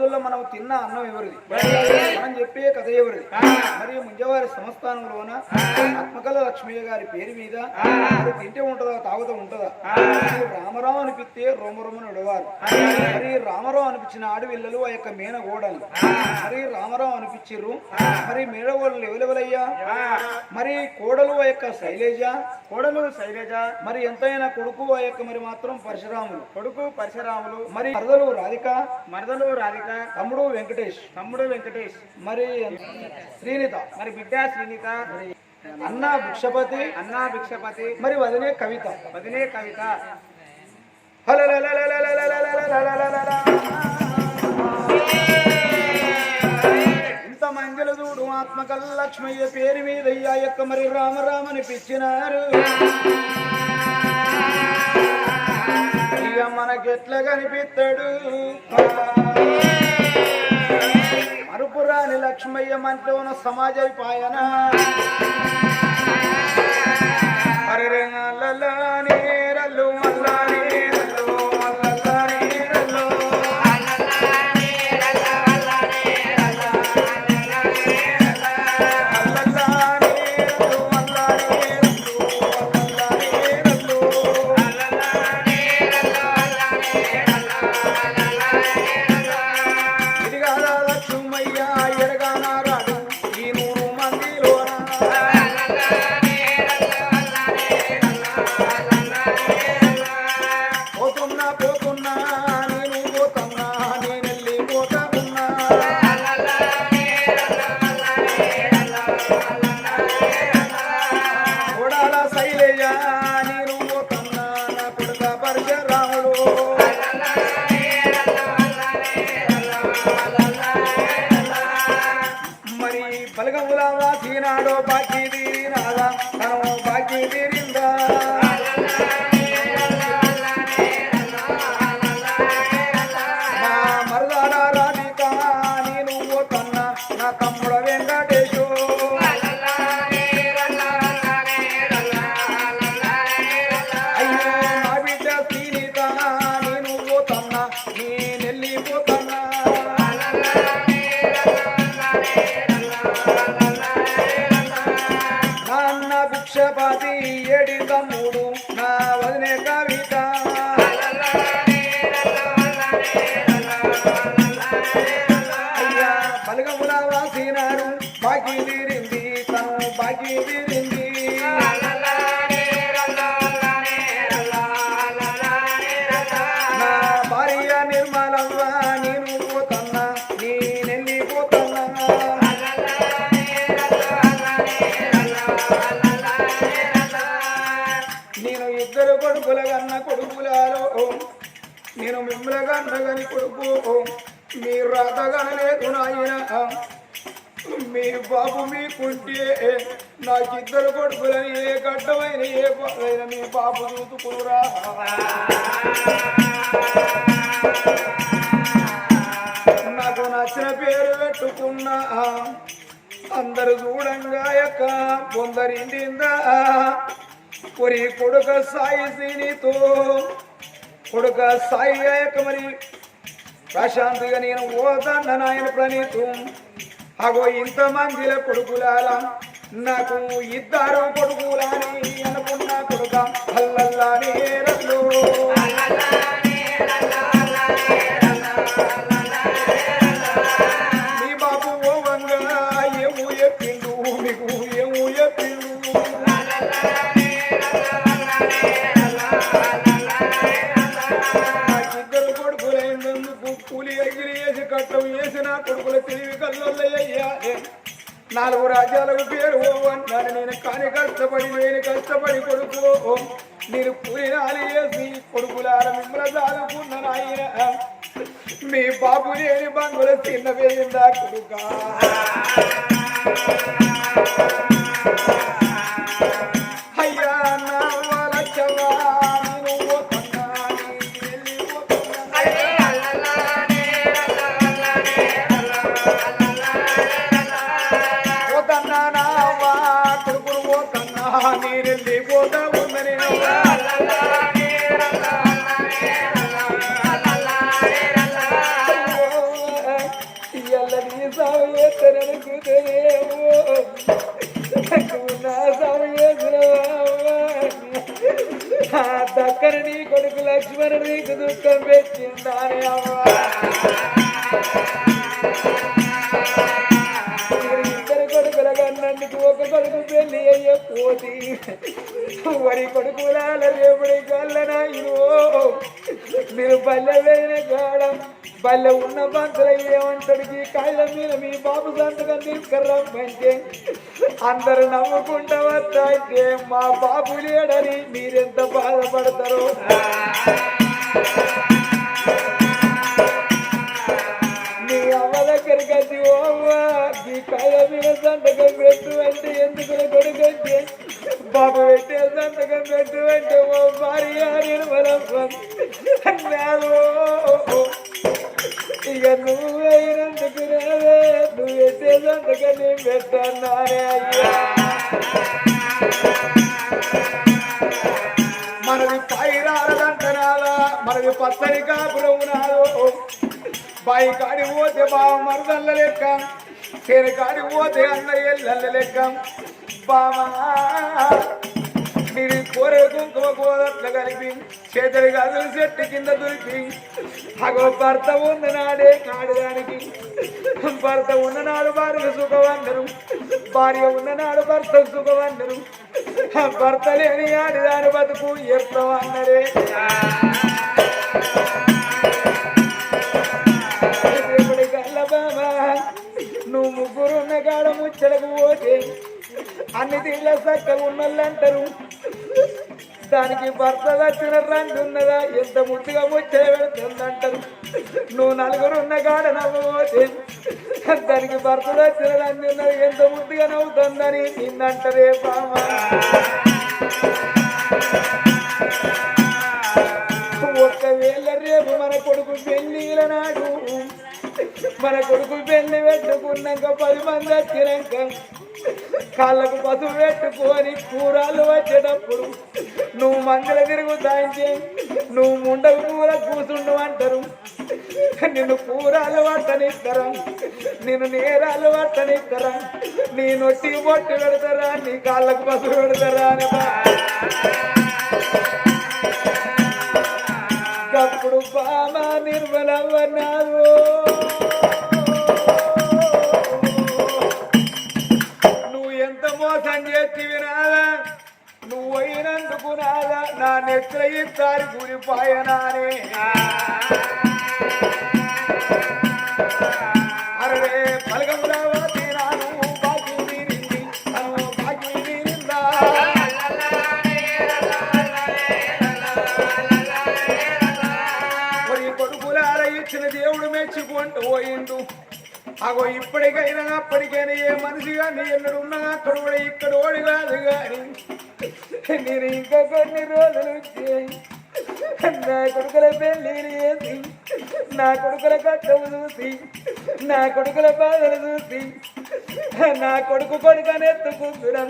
రోజుల్లో మనం తిన్న అన్నం ఎవరిది? మనం చెప్పే కథ ఎవరిది? మరి ముంజవారి సంస్థానంలోన ఆత్మకళ లక్ష్మయ్య గారి పేరు మీద తింటే ఉంటుందా తాగుతూ ఉంటుందా? మరి రామరావు అనిపిస్తే రోమరోమని అడవారు మరి రామరావు అనిపించిన ఆడవిల్లలు ఆ యొక్క మేన గోడలు. మరి రామరావు అనిపించారు మరి మేడగోడలు ఎవరెవరయ్యా మరి కోడలు ఆ యొక్క శైలేజ? కోడలు శైలజ. మరి ఎంతైనా కొడుకు ఆ యొక్క మరి మాత్రం పరశురాములు. కొడుకు పరశురాములు. మరి మరదలు రాధిక? మరదలు రాధిక. తమ్ముడు వెంకటేష్. తమ్ముడు వెంకటేష్. మరి శ్రీనిత. మరి బిడ్డ శ్రీనిత. అన్న భిక్షపతి. అన్నా భిక్షపతి. మరి వదిలే కవిత. వదిలే కవిత. ఇంత మందిలో చూడు ఆత్మకల్ లక్ష్మయ్య పేరు మీద అయ్యా యొక్క మరి రామరామని పిచ్చినారు ఇక మనకెట్లా కనిపిస్తాడు? మరుపురాని లక్ష్మయ్య మనలో ఉన్న సమాజ పాయన అరే పోతున్నా పోతున్నా నేను పోతున్నా నేను వెళ్ళి పోతా ఉన్నా కొడాల శైలయ్య నేను పోతున్నా నా కొడుక పరశురాముడు. మరి బలగముల వాసినాడో బాకీ తీరినాదా భిక్షపాతి కొడుకుల కన్న కొడుకులాలో నేను మిమ్మల కన్న గని కొడుకు. మీ రాత కనలేదు నాయన. మీ బాబు మీకుంటే నాకిద్దరు కొడుకులని ఏ గడ్డమైన ఏ బాధైన మీ బాబు చూసుకునురా. నాకు నచ్చిన పేరు పెట్టుకున్నా. అందరు చూడంగా యొక్క పొందరిండిందా ఒరి కొడుక సాయి శ్రీనితో కొడుక సాయి యొక్క మరి ప్రశాంతిగా నేను ఓదన్న నాయన ప్రణీతు. అగో ఇంతమందిల కొడుకులాల నాకు ఇద్దరు కొడుకులని అనుకున్న కొడుక అల్లల్లా నేరలో నాలుగు రాజ్యాలకు పేరు ఓ అన్నాను నేను కాని కష్టపడి నేను కష్టపడి కొడుకు మీరు నేను కూలి వేసి కొడుకులార మిమ్మల్ని చదువుకున్న నాయన. మీ బాబు లేని బంగుల చిన్న వేయిందా కొడుకా. దక్కన కొడుకు లక్ష్మణ నీకు దుఃఖం పెట్టిందానే అవ్వా. ఇద్దరు కొడుకుల కన్నందుకు ఒక కొడుకు పెళ్ళి అయ్యే పోతి వరి కొడుకులాల రేపుడి కల్లనాయిను మీరు పల్లె వేయిన కాడం బల్లె ఉన్న పంతులు ఏమంటాడికి కాళ్ళ మీద మీ బాబు సంతకం తీసుకురమ్మంటే అందరు నవ్వుకుంటా వస్తా మా బాబు లేడని మీరెంత బాధపడతారు. మీ అమ్మ దగ్గరికి వచ్చి ఓవ్వా నీ కాళ్ళ మీద సంతకం పెట్టు అంటే ఎందుకు కొడుకొచ్చే బాబు పెట్టే సంతకం పెట్టు అంటే ఓ భార్య నిర్మలం అన్నాడు ఇక నువ్వు అయినందుకు రావే నువ్వు పెట్టే నేను పెట్టన్నానే అయ్యా. మనది పైరాలంటనాలా మనది పచ్చని కాపురం బాయి కాడి పోతే బావ మరదల్ల లెక్క తేనె కాడి పోతే అన్న ఎల్లల్ల లెక్క. బావా కోరే కుంకుమ కోదట్లు కలిపి చేతులు గదులు చెట్టు కింద దులిపి. అగో భర్త ఉన్న నాడే కాడదానికి భర్త ఉన్ననాడు భార్య సుఖవందరు భార్య ఉన్ననాడు భర్త సుఖవందరు భర్త లేని ఆడిదాని బతుకు ఎప్పుడు అన్నరే కళ్ళ నువ్వు ముగ్గురున్న కాడ ముచ్చలకు పోతే అన్ని తీళ్ళ చక్కగా ఉన్నోళ్ళంటారు దానికి భర్త వచ్చిన రంగు ఉన్నదా? ఎంత ముద్దుగా ముచ్చట పెడుతుందంటారు నువ్వు నలుగురు ఉన్న కాడ నవ్వబోతే దానికి భర్త వచ్చిన రంగు ఉన్నది ఎంత ముద్దుగా నవ్వుతుందని నిన్నంటారే బామా ఒక్కవేళ రేపు మన కొడుకు పెళ్ళిల నాడు మన కొడుకు పెళ్ళి పెట్టుకున్నాక పది మంది వచ్చినాక కాళ్ళకు పసుపు పెట్టుకొని కూరలు వచ్చేటప్పుడు నువ్వు మంగళ తిరుగుతాంటే నువ్వు ముండకు కూర కూతుండు అంటారు. నిన్ను కూరలు పట్టనిస్తారా నిన్ను నేరాలు పట్టనిస్తారా నీ నొట్టి బొట్టు పెడతారా నీ కాళ్ళకు పసుపు పెడతారా అని అప్పుడు బామ నిర్మలవన్నారు నా నెత్తిన ఇస్తారి కూలిపాయనానే అరే పలకములవా తీరాను బాకి తీరింది అను బాకి కొడుకులార ఇచ్చిన దేవుడు మెచ్చుకుంటూ పోయిండు. అగో ఇప్పటికైనా అప్పటికైనా ఏ మనిషిగా నీ ఎన్నడున్నా అక్కడ కూడా ఇక్కడ ఓడి కాదు కానీ నేను ఇంకా కొన్ని రోజులు చేయి నా కొడుకుల పెళ్ళి చేసి నా కొడుకుల కట్టము చూసి నా కొడుకుల బాధలు చూసి నా కొడుకు కొడుకని ఎత్తుకుంటున్నా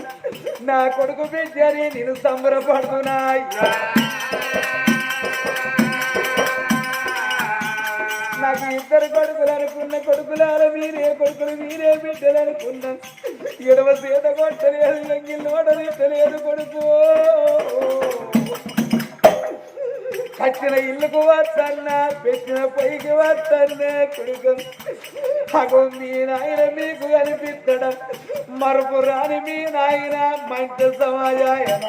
నా కొడుకు బిడ్డని నేను సంబరపడుతున్నా. అయ్యా. నాకు ఇద్దరు కొడుకులు అనుకున్న కొడుకులార మీరే కొడుకులు మీరే బిడ్డలు అనుకున్నాం. ఇడవ సీత కొట్టలేదు లంగిల్ నోడలేదు కొడుకు. కట్టిన ఇల్లుకు వస్తన్నా పెట్టిన పైకి వస్తన్నా కొడుకు. అగో మీ నాయన మీకు కనిపిస్తాడ? మరపు రాని మీ నాయన మంచి సమాజాయన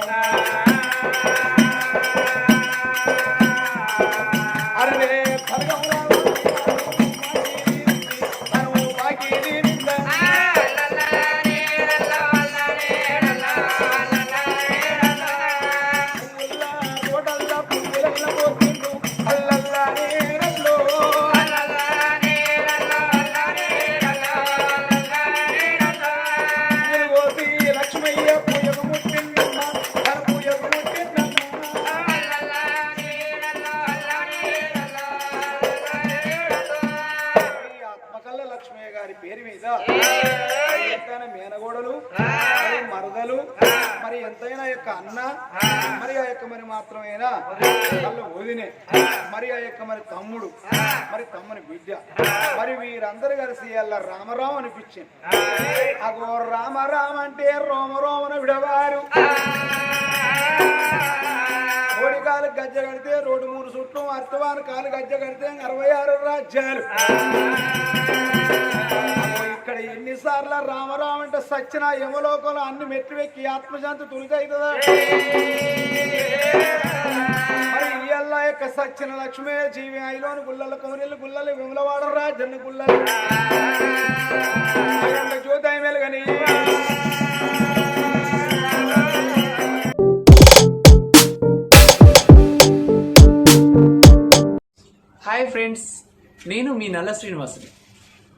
మరి మరదలు మరి ఎంతైనా యొక్క అన్న మరి ఆ యొక్క మరి మాత్రమేనా? వాళ్ళు వదినే మరి ఆ యొక్క మరి తమ్ముడు మరి తమ్ముని బిడ్డ మరి వీరందరూ కలిసి అలా రామరావు అనిపించింది. అగో రామరామ అంటే రోమరోమన విడవారు. కోడి కాలు గజ్జ కడితే రోడ్డు మూడు చుట్టూ అర్థవాను కాలు గజ్జ కడితే అరవై ఆరు రాజ్యాలు. అగో ఇక్కడ ఎన్నిసార్లు రామరామ అంటే సచ్చిన యమలోకంలో అన్ని మెట్లు ఎక్కి ఆత్మశాంతి తొలిగైతుందా మరి ఇయ్యల్లా యొక్క సచ్చిన లక్ష్మే జీవి ఐలోని గుల్లల కొమరిల్లు గుల్లలు విమలవాడ రాజన్న గుల్లలు. చూద్దాం వెలుగని హాయ్ ఫ్రెండ్స్ నేను మీ నల్ల శ్రీనివాసుని.